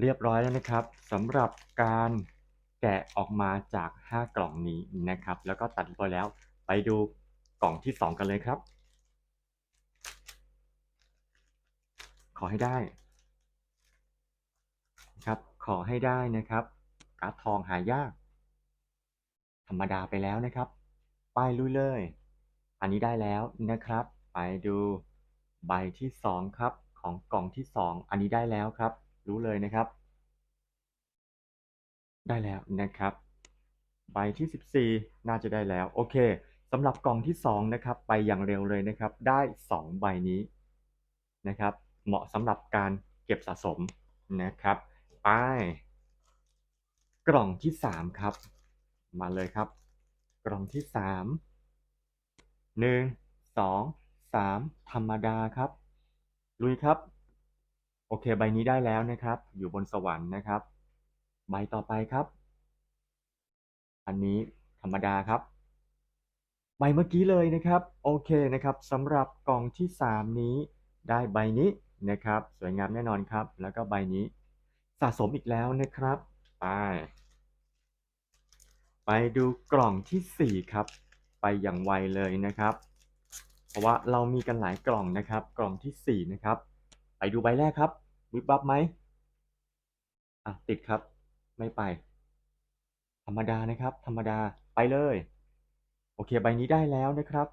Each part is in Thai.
เรียบร้อยแล้วนะครับสำหรับการแกะออกมาจาก 5 กล่องนี้นะครับ แล้วก็ตัดเรียบร้อยแล้วไปดูกล่องที่ 2 กันเลยครับ ขอให้ได้นะครับขอให้ได้นะครับการ์ดทองหายาก ธรรมดาไปแล้วนะครับไปลุยเลย อันนี้ได้แล้วนะครับ ไปดูใบที่ 2 ครับ ของกล่องที่ 2 อันนี้ได้แล้วครับ รู้เลยนะครับ ได้แล้วนะครับ ใบที่ 14 น่าจะได้แล้ว โอเคสำหรับกล่องที่ 2 นะครับ ไปอย่างเร็วเลยนะครับ ได้ 2 ใบนี้นะครับ เหมาะสำหรับการเก็บสะสมนะครับ ไป กล่องที่ 3 ครับ มาเลยครับ กล่องที่ 3 1 2 3 ธรรมดาครับ ลุยครับ โอเค ใบนี้ได้แล้วนะครับ อยู่บนสวรรค์นะครับ ใบต่อไปครับ อันนี้ธรรมดาครับ ใบเมื่อกี้เลยนะครับ โอเคนะครับสำหรับกล่องที่ 3 นี้ ได้ใบนี้นะครับ สวยงามแน่นอนครับ แล้วก็ใบนี้ สะสมอีกแล้วนะครับ ไป ไปดูกล่องที่ 4 ครับ ไปอย่างไวเลยนะครับ เพราะว่าเรามีกันหลายกล่องนะครับ กล่องที่ 4 นะครับ ไปดูใบแรกครับ วิบวับไหมอะติดครับ ไม่ไป ธรรมดานะครับ ธรรมดาไปเลย โอเคใบนี้ได้แล้วนะครับ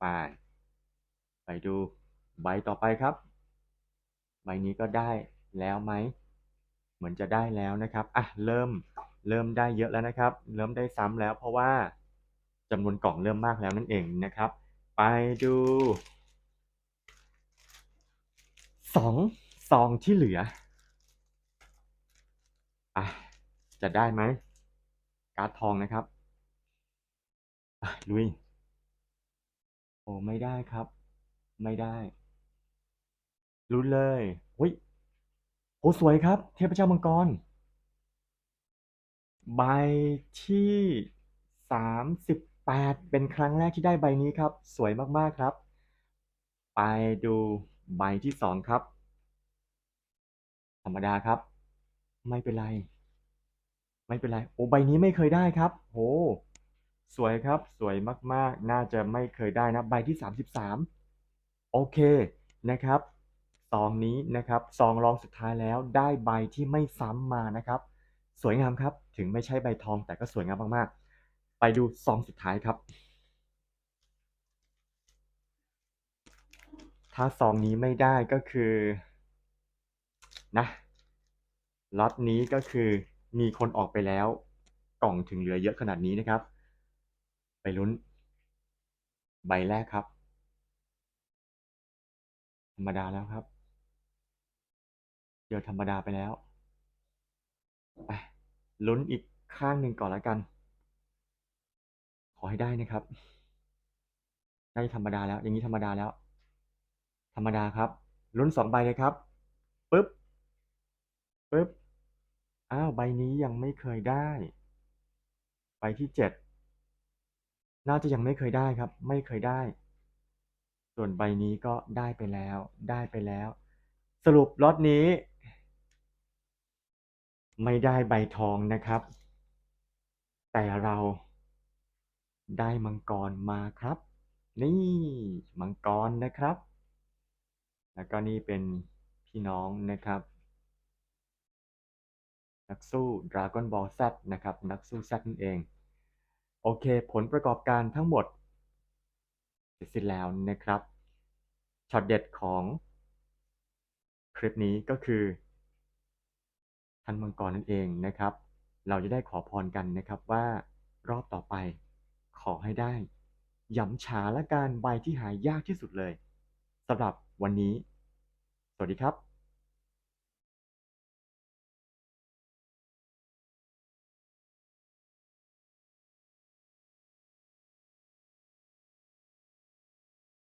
ไปไปดูใบต่อไปครับ ใบนี้ก็ได้แล้วไหมเหมือนจะได้แล้วนะครับอะเริ่มเริ่มได้เยอะแล้วนะครับ เริ่มได้ซ้ำแล้วเพราะว่าจำนวนกล่องเริ่มมากแล้วนั่นเองนะครับ ไปดู สองซองที่เหลืออะจะได้ไหม การ์ดทองนะครับลุย โอ้ไม่ได้ครับ ไม่ได้ลุ้นเลยหุ้ยโอ้สวยครับ เทพเจ้ามังกร ใบที่สามสิบแปดเป็นครั้งแรกที่ได้ใบนี้ครับ สวยมาก ๆ ครับ ไปดู ใบที่สองครับ ธรรมดาครับ ไม่เป็นไร ไม่เป็นไร โอ้ใบนี้ไม่เคยได้ครับโหสวยครับ สวยมากๆ น่าจะไม่เคยได้นะ ใบที่สามสิบสามโอเคนะครับซองนี้นะครับซองรองสุดท้ายแล้วได้ใบที่ไม่ซ้ำมานะครับ สวยงามครับ ถึงไม่ใช่ใบทองแต่ก็สวยงามมากๆ ไปดูซองสุดท้ายครับ ถ้าซองนี้ไม่ได้ก็คือนะล็อตนี้ก็คือมีคนออกไปแล้ว กล่องถึงเหลือเยอะขนาดนี้นะครับ ไปลุ้น ใบแรกครับ ธรรมดาแล้วครับ เดี๋ยวธรรมดาไปแล้วไปลุ้นอีกข้างหนึ่งก่อนแล้วกัน ขอให้ได้นะครับ ได้ธรรมดาแล้ว อย่างนี้ธรรมดาแล้ว ธรรมดาครับลุ้นสองใบเลยครับปึ๊บปึ๊บอ้าวใบนี้ยังไม่เคยได้ ใบที่เจ็ดน่าจะยังไม่เคยได้ครับ ไม่เคยได้ ส่วนใบนี้ก็ได้ไปแล้ว ได้ไปแล้ว สรุปล็อตนี้ ไม่ได้ใบทองนะครับ แต่เราได้มังกรมาครับ นี่มังกรนะครับ แล้วก็นี่เป็นพี่น้องนะครับ นักสู้ Dragon Ball Z นะครับ นักสู้ Z นั่นเอง โอเค ผลประกอบการทั้งหมดเสร็จสิ้นแล้วนะครับช็อตเด็ดของคลิปนี้ก็คือท่านมังกรนั่นเองนะครับ เราจะได้ขอพรกันนะครับว่ารอบต่อไปขอให้ได้หยำฉาและการใบที่หายากที่สุดเลยสำหรับวันนี้ สวัสดีครับ